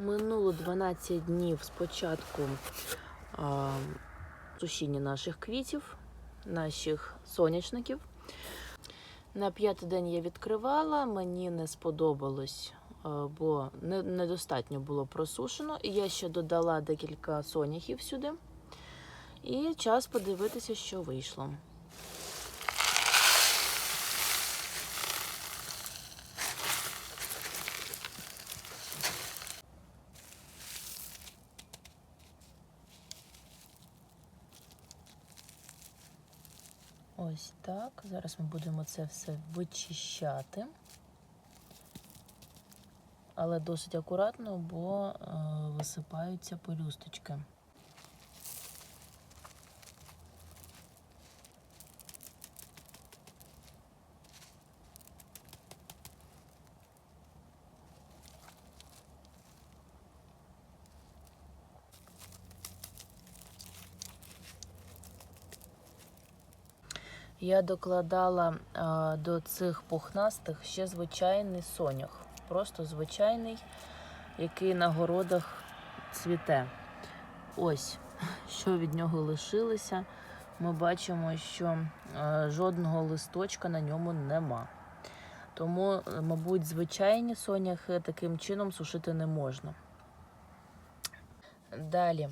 Минуло 12 днів з початку сушіння наших квітів, наших сонячників. На п'ятий день я відкривала, мені не сподобалось, бо недостатньо було просушено. Я ще додала декілька соняхів сюди. І час подивитися, що вийшло. Ось так. Зараз ми будемо це все вичищати. Але досить акуратно, бо е, висипаються пелюсточки. Я докладала до цих пухнастих ще звичайний сонях. Просто звичайний, який на городах цвіте. Ось, що від нього лишилося. Ми бачимо, що е, жодного листочка на ньому нема. Тому, е, мабуть, звичайні соняхи таким чином сушити не можна. Далі,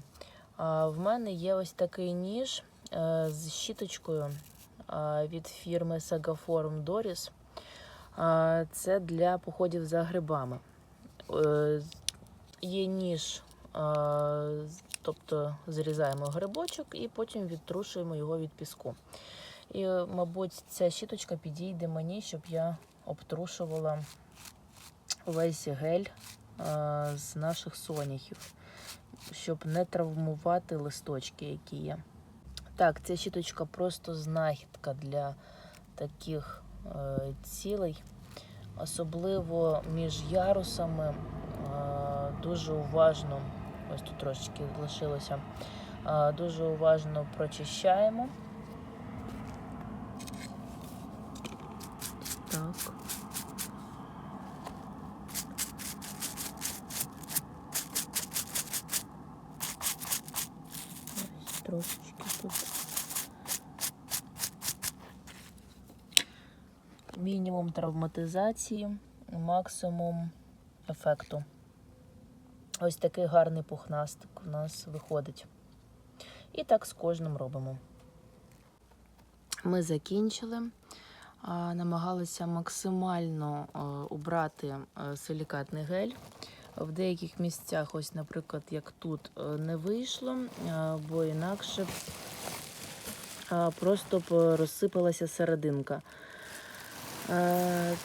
в мене є ось такий ніж е, з щіточкою від фірми Sagaform Doris. Це для походів за грибами. Е, Є ніж, тобто зрізаємо грибочок і потім відтрушуємо його від піску. І, мабуть, ця щіточка підійде мені, щоб я обтрушувала весь гель з наших соняхів, щоб не травмувати листочки, які є. Так, ця щіточка просто знахідка для таких е, цілей. Особливо між ярусами е, дуже уважно, ось тут трошечки лишилося, е, дуже уважно прочищаємо. Так. Трошечки тут. Мінімум травматизації, максимум ефекту. Ось такий гарний пухнастик у нас виходить. І так з кожним робимо. Ми закінчили. Намагалися максимально а, убрати силікатний гель. В деяких місцях, ось, наприклад, як тут, е, не вийшло, бо інакше просто розсипалася серединка. Е,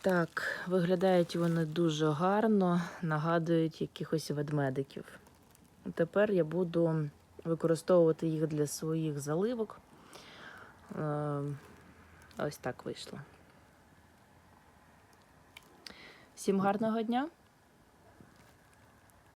Так, виглядають вони дуже гарно, нагадують якихось ведмедиків. Тепер я буду використовувати їх для своїх заливок. Е, Ось так вийшло. Всім гарного дня!